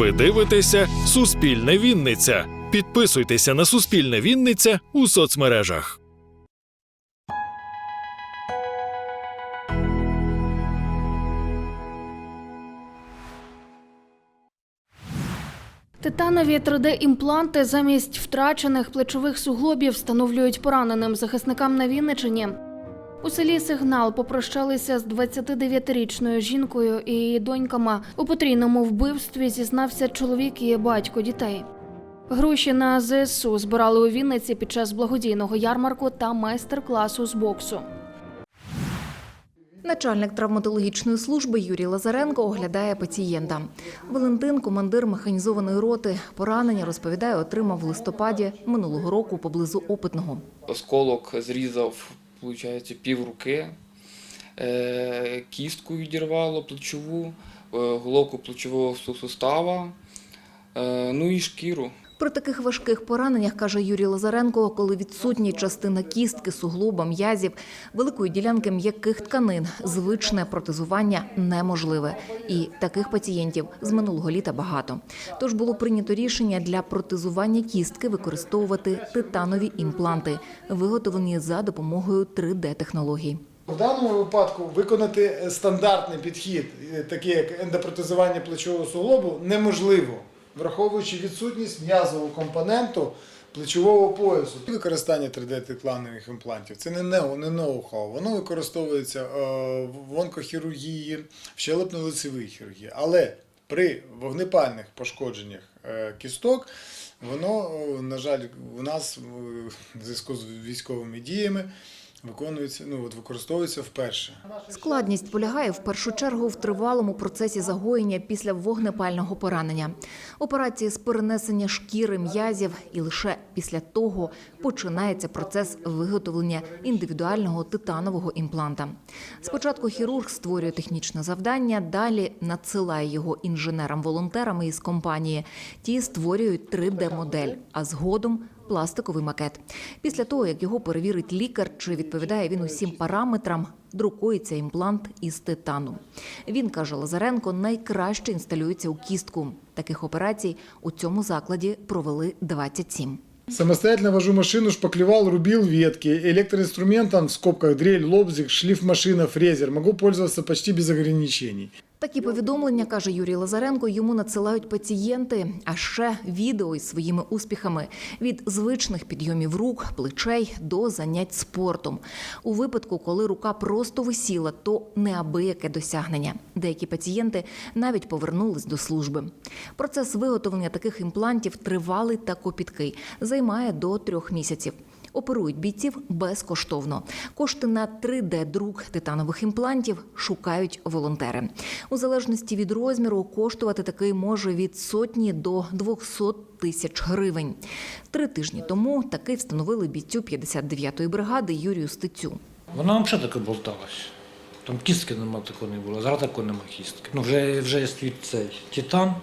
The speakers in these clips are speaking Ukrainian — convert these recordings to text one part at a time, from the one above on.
Ви дивитеся Суспільне Вінниця. Підписуйтеся на Суспільне Вінниця у соцмережах. Титанові 3D-імпланти замість втрачених плечових суглобів встановлюють пораненим захисникам на Вінничині. У селі Сигнал попрощалися з 29-річною жінкою і її доньками. У потрійному вбивстві зізнався чоловік і батько дітей. Гроші на ЗСУ збирали у Вінниці під час благодійного ярмарку та майстер-класу з боксу. Начальник травматологічної служби Юрій Лазаренко оглядає пацієнта. Валентин, командир механізованої роти, поранення розповідає, отримав в листопаді минулого року поблизу опитного. Осколок зрізав, виходить, пів руки, е, кістку відірвало плечову, е, головку плечового су- сустава, е, ну і шкіру. При таких важких пораненнях, каже Юрій Лазаренко, коли відсутні частина кістки, суглоба, м'язів, великої ділянки м'яких тканин, звичне протезування неможливе. І таких пацієнтів з минулого літа багато. Тож було прийнято рішення для протезування кістки використовувати титанові імпланти, виготовлені за допомогою 3D-технологій. В даному випадку виконати стандартний підхід, е, такий як ендопротезування плечового суглобу, неможливо, враховуючи відсутність м'язового компоненту плечового поясу. Використання 3D-текланових імплантів це не ноу-хау. Воно використовується е, в онкохірургії, в щелепно-лицевій хірургії. Але при вогнепальних пошкодженнях е, кісток воно, е, на жаль, у нас в зв'язку з військовими діями виконується, ну от використовується вперше. Складність полягає в першу чергу в тривалому процесі загоєння після вогнепального поранення, операції з перенесення шкіри м'язів, і лише після того починається процес виготовлення індивідуального титанового імпланта. Спочатку хірург створює технічне завдання, далі надсилає його інженерам-волонтерам із компанії. Ті створюють 3D-модель, а згодом пластиковий макет. Після того, як його перевірить лікар, чи відповідає він усім параметрам, друкується імплант із титану. Він каже Лазаренко, найкраще інсталюється у кістку. Таких операцій у цьому закладі провели 27. Самостоятельно вожу машину, шпаклевал, рубил ветки. Электроинструментом в скобках дрель, лобзик, шлифмашина, фрезер. Могу пользоваться почти без ограничений. Такі повідомлення, каже Юрій Лазаренко, йому надсилають пацієнти, а ще відео із своїми успіхами від звичних підйомів рук, плечей до занять спортом. У випадку, коли рука просто висіла, то неабияке досягнення. Деякі пацієнти навіть повернулись до служби. Процес виготовлення таких імплантів тривалий та копіткий, займає до трьох місяців. Оперують бійців безкоштовно. Кошти на 3D-друк титанових імплантів шукають волонтери. У залежності від розміру коштувати такий може від сотні до 200 тисяч гривень. Три тижні тому такий встановили бійцю 59-ї бригади Юрію Стецю. Вона взагалі таке болталась. Там кістки нема такого не було, зараз такого нема кістки. Ну, вже, вже стоїть цей титан,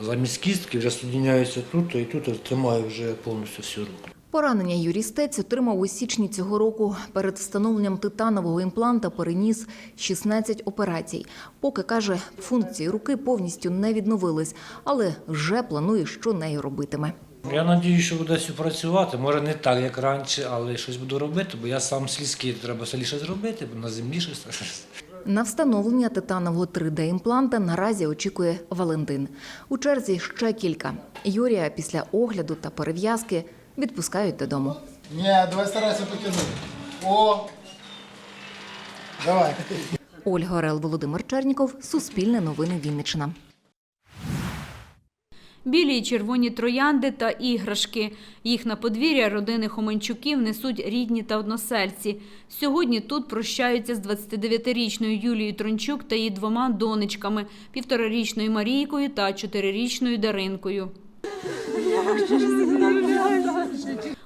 замість кістки вже соединяється тут, і тут тримає вже повністю всю руку. Поранення Юрій Стець отримав у січні цього року. Перед встановленням титанового імпланта переніс 16 операцій. Поки каже, функції руки повністю не відновились, але вже планує, що нею робитиме. Я сподіваюся, що буду працювати. Може не так, як раніше, але щось буду робити, бо я сам сільський, треба селіше зробити, бо на землі щось. На встановлення титанового 3D-імпланта наразі очікує Валентин. У черзі ще кілька. Юрія після огляду та перев'язки відпускають додому. Ні, давай старайся потягнути. О! Давай. Ольга Орел, Володимир Черніков, Суспільне новини Вінниччина. Білі й червоні троянди та іграшки. Їх на подвір'я родини Хоменчуків несуть рідні та односельці. Сьогодні тут прощаються з 29-річною Юлією Трончук та її двома донечками – півторарічною Марійкою та чотирирічною Даринкою.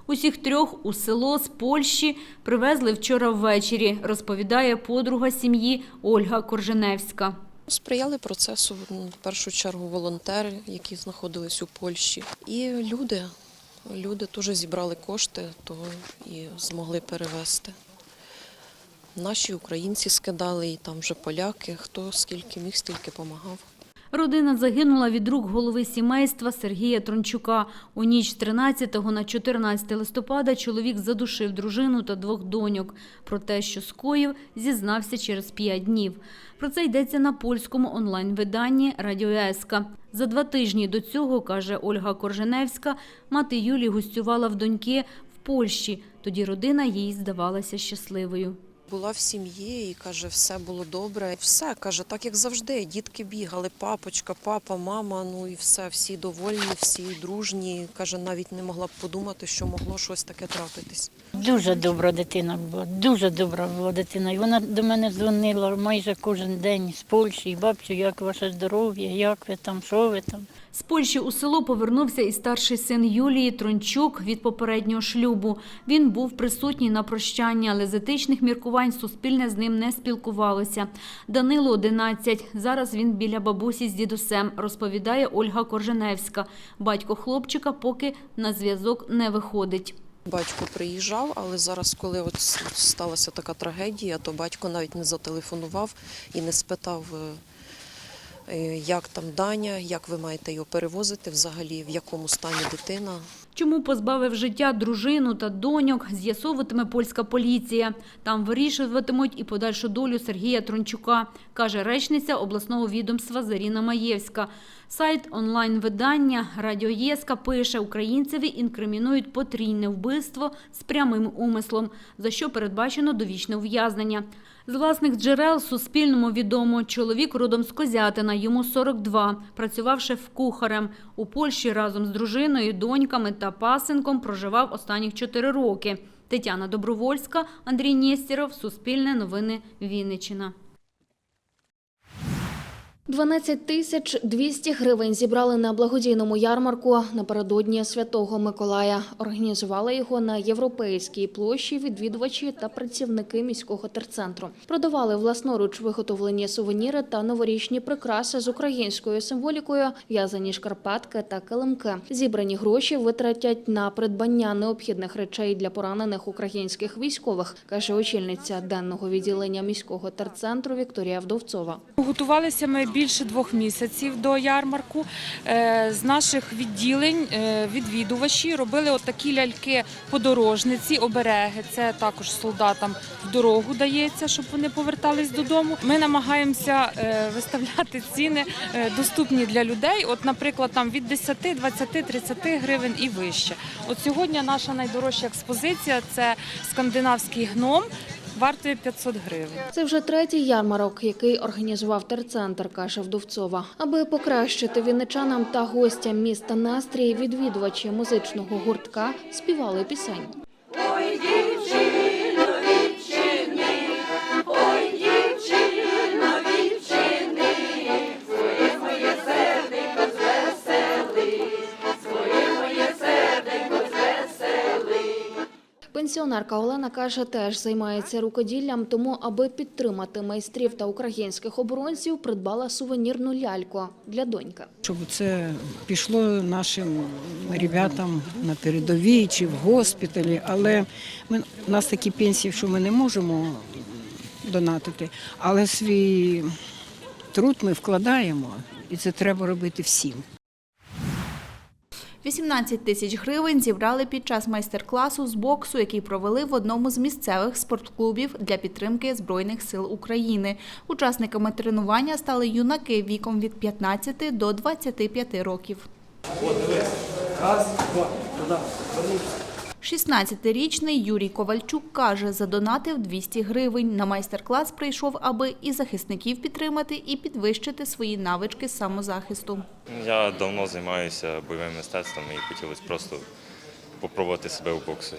Усіх трьох у село з Польщі привезли вчора ввечері, розповідає подруга сім'ї Ольга Корженевська. Сприяли процесу в першу чергу волонтери, які знаходились у Польщі, і люди. Люди теж зібрали кошти, то і змогли перевезти. Наші українці скидали, і там вже поляки, хто скільки міг, стільки допомагав. Родина загинула від рук голови сімейства Сергія Трончука. У ніч 13 на 14 листопада чоловік задушив дружину та двох доньок. Про те, що скоїв, зізнався через п'ять днів. Про це йдеться на польському онлайн-виданні Радіо Еска. За два тижні до цього, каже Ольга Корженевська, мати Юлії гостювала в доньки в Польщі. Тоді родина їй здавалася щасливою. Була в сім'ї і каже, все було добре. Все каже, так як завжди. Дітки бігали, папочка, папа, мама. Ну і все, всі довольні, всі дружні. Каже, навіть не могла б подумати, що могло щось таке трапитись. Дуже добра дитина була, дуже добра була дитина. І вона до мене дзвонила майже кожен день з Польщі. І бабцю, як ваше здоров'я, як ви там, що ви там? З Польщі у село повернувся і старший син Юлії Трончук від попереднього шлюбу. Він був присутній на прощанні, але з етичних міркувань Суспільне з ним не спілкувалося. Данилу 11. Зараз він біля бабусі з дідусем, розповідає Ольга Корженевська. Батько хлопчика поки на зв'язок не виходить. Батько приїжджав, але зараз, коли от сталася така трагедія, то батько навіть не зателефонував і не спитав, е, е, як там Даня, як ви маєте його перевозити взагалі, в якому стані дитина. Чому позбавив життя дружину та доньок, з'ясовуватиме польська поліція. Там вирішуватимуть і подальшу долю Сергія Трончука, каже речниця обласного відомства Заріна Маєвська. Сайт онлайн-видання Радіо Єска пише, українцеві інкримінують потрійне вбивство з прямим умислом, за що передбачено довічне ув'язнення. З власних джерел Суспільному відомо, чоловік родом з Козятина, йому 42, працював шеф-кухарем. У Польщі разом з дружиною, доньками та пасенком проживав останніх 4 роки. Тетяна Добровольська, Андрій Нєстєров, Суспільне новини, Вінниччина. 12 тисяч 200 гривень зібрали на благодійному ярмарку напередодні Святого Миколая. Організували його на європейській площі відвідувачі та працівники міського терцентру. Продавали власноруч виготовлені сувеніри та новорічні прикраси з українською символікою, в'язані шкарпетки та килимки. Зібрані гроші витратять на придбання необхідних речей для поранених українських військових, каже очільниця денного відділення міського терцентру Вікторія Вдовцова. Готувалися ми більше двох місяців до ярмарку. Е, З наших відділень е, відвідувачі робили отакі ляльки-подорожниці, обереги. Це також солдатам в дорогу дається, щоб вони повертались додому. Ми намагаємося е, виставляти ціни доступні для людей. От, наприклад, там від 10, 20, 30 гривень і вище. От сьогодні наша найдорожча експозиція це скандинавський гном. Вартує 500 гривень. Це вже третій ярмарок, який організував терцентр, каже Вдовцова. Аби покращити вінничанам та гостям міста настрій, відвідувачі музичного гуртка співали пісень. Пенсіонерка Олена каже, теж займається рукоділлям, тому, аби підтримати майстрів та українських оборонців, придбала сувенірну ляльку для доньки. Щоб це пішло нашим ребятам на передовій чи в госпіталі, але ми, у нас такі пенсії, що ми не можемо донатити, але свій труд ми вкладаємо, і це треба робити всім. 18 тисяч гривень зібрали під час майстер-класу з боксу, який провели в одному з місцевих спортклубів для підтримки Збройних сил України. Учасниками тренування стали юнаки віком від 15 до 25 років. 16-річний Юрій Ковальчук каже, задонатив 200 гривень. На майстер-клас прийшов, аби і захисників підтримати, і підвищити свої навички самозахисту. Я давно займаюся бойовим мистецтвом і хотілося просто попробувати себе у боксі.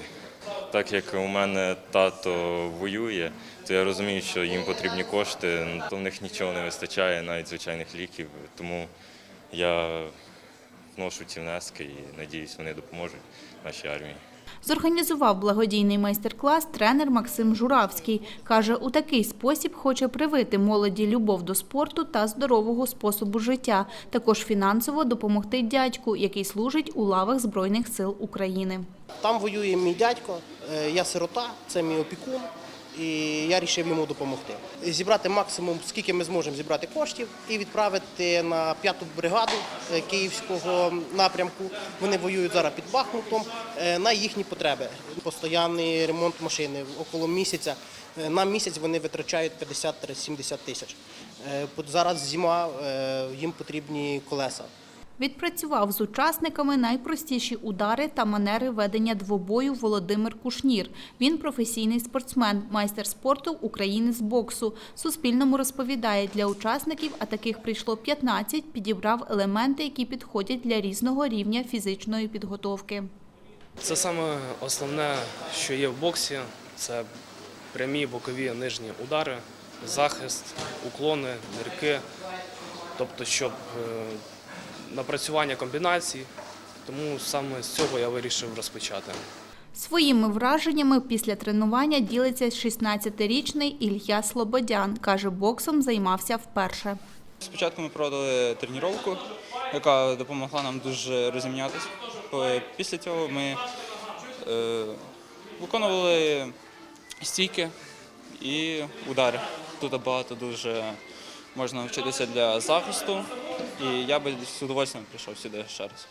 Так як у мене тато воює, то я розумію, що їм потрібні кошти, то в них нічого не вистачає, навіть звичайних ліків. Тому я вношу ці внески і надіюсь, вони допоможуть нашій армії. Зорганізував благодійний майстер-клас тренер Максим Журавський. Каже, у такий спосіб хоче привити молоді любов до спорту та здорового способу життя. Також фінансово допомогти дядьку, який служить у лавах Збройних сил України. Там воює мій дядько, е, я сирота, це мій опікун. І я вирішив йому допомогти. Зібрати максимум, скільки ми зможемо зібрати коштів, і відправити на п'яту бригаду е, київського напрямку. Вони воюють зараз під Бахмутом е, на їхні потреби. Постоянний ремонт машини около місяця. Е, На місяць вони витрачають 50-70 тисяч. Зараз зима, їм потрібні колеса. Відпрацював з учасниками найпростіші удари та манери ведення двобою Володимир Кушнір. Він професійний спортсмен, майстер спорту України з боксу. Суспільному розповідає, для учасників, а таких прийшло 15, підібрав елементи, які підходять для різного рівня фізичної підготовки. Це саме основне, що є в боксі, це прямі бокові нижні удари, захист, уклони, нирки, тобто, щоб е, напрацювання комбінацій. Тому саме з цього я вирішив розпочати. Своїми враженнями після тренування ділиться 16-річний Ілья Слободян. Каже, боксом займався вперше. Спочатку ми проводили тренування, яка допомогла нам дуже розім'ятися. Е, Після цього ми е, виконували стійки і удари. Тут багато дуже можна навчитися для захисту, і я би з удовольствием прийшов сюди ще раз.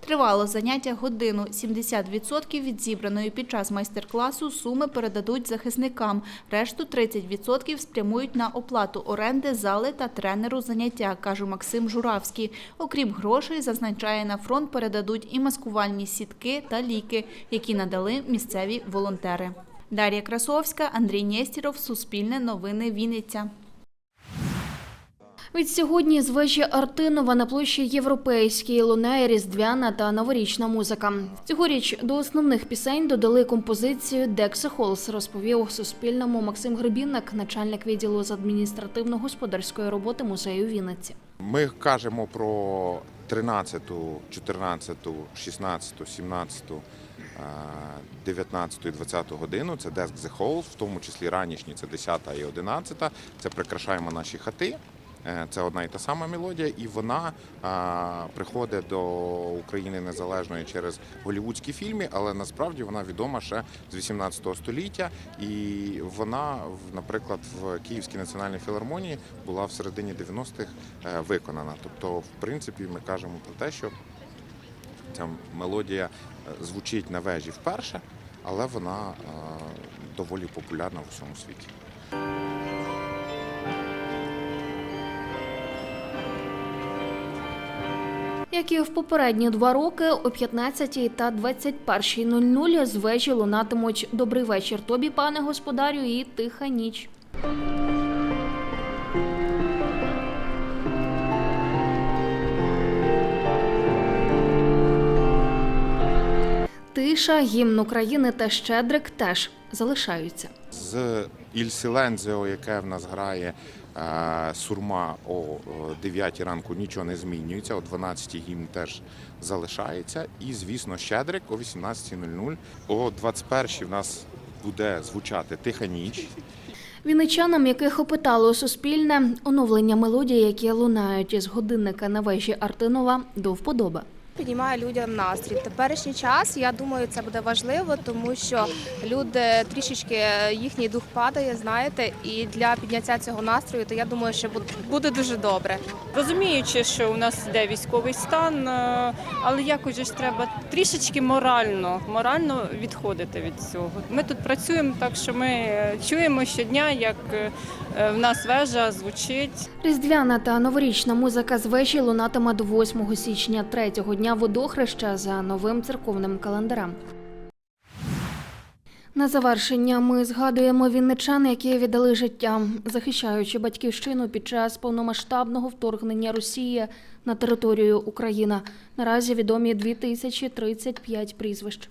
Тривало заняття годину. 70% від зібраної під час майстер-класу суми передадуть захисникам. Решту 30% спрямують на оплату оренди зали та тренеру заняття, каже Максим Журавський. Окрім грошей, зазначає, на фронт передадуть і маскувальні сітки та ліки, які надали місцеві волонтери. Дар'я Красовська, Андрій Нєстіров, Суспільне новини Вінниця. Від сьогодні з вежі Артинова на площі Європейській лунає різдвяна та новорічна музика. Цьогоріч до основних пісень додали композицію Декса Холс, розповів Суспільному Максим Гребінник, начальник відділу з адміністративно-господарської роботи музею Вінниці. Ми кажемо про 13, 14, 16, 17, е, 19 і 20 годину. Це Desk the в тому числі ранішні, це 10 і 11. Це прикрашаємо наші хати. Е, Це одна і та сама мелодія, і вона а, приходить до України незалежної через голівудські фільми, але насправді вона відома ще з 18 століття. І вона, наприклад, в Київській національній філармонії була в середині 90-х е, виконана. Тобто, в принципі, ми кажемо про те, що ця мелодія е, звучить на вежі вперше, але вона е, доволі популярна в усьому світі. Як і в попередні два роки, о 15 та 21.00 з вежі лунатимуть «Добрий вечір тобі, пане господарю» і «Тиха ніч». Тиша, гімн України та Щедрик теж залишаються. З Іль Сілензіо, яке в нас грає сурма о 9 ранку, нічого не змінюється. О 12 гімн теж залишається. І, звісно, Щедрик о 18.00. О 21 в нас буде звучати Тиха ніч. Вінничанам, яких опитало Суспільне, оновлення мелодій, які лунають із годинника на вежі Артинова, до вподоби. Піднімає людям настрій. В теперішній час я думаю, це буде важливо, тому що люди трішечки їхній дух падає, знаєте, і для підняття цього настрою, то я думаю, що буде- дуже добре. Розуміючи, що у нас йде військовий стан, е, але якось ж треба трішечки морально, морально відходити від цього. Ми тут працюємо так, що ми е, чуємо щодня, як е, в нас вежа звучить. Різдвяна та новорічна музика з вежі лунатиме до 8 січня, третього дня водохреща за новим церковним календарем. На завершення ми згадуємо вінничан, які віддали життя, захищаючи батьківщину під час повномасштабного вторгнення Росії на територію України. Наразі відомі 2035 прізвищ.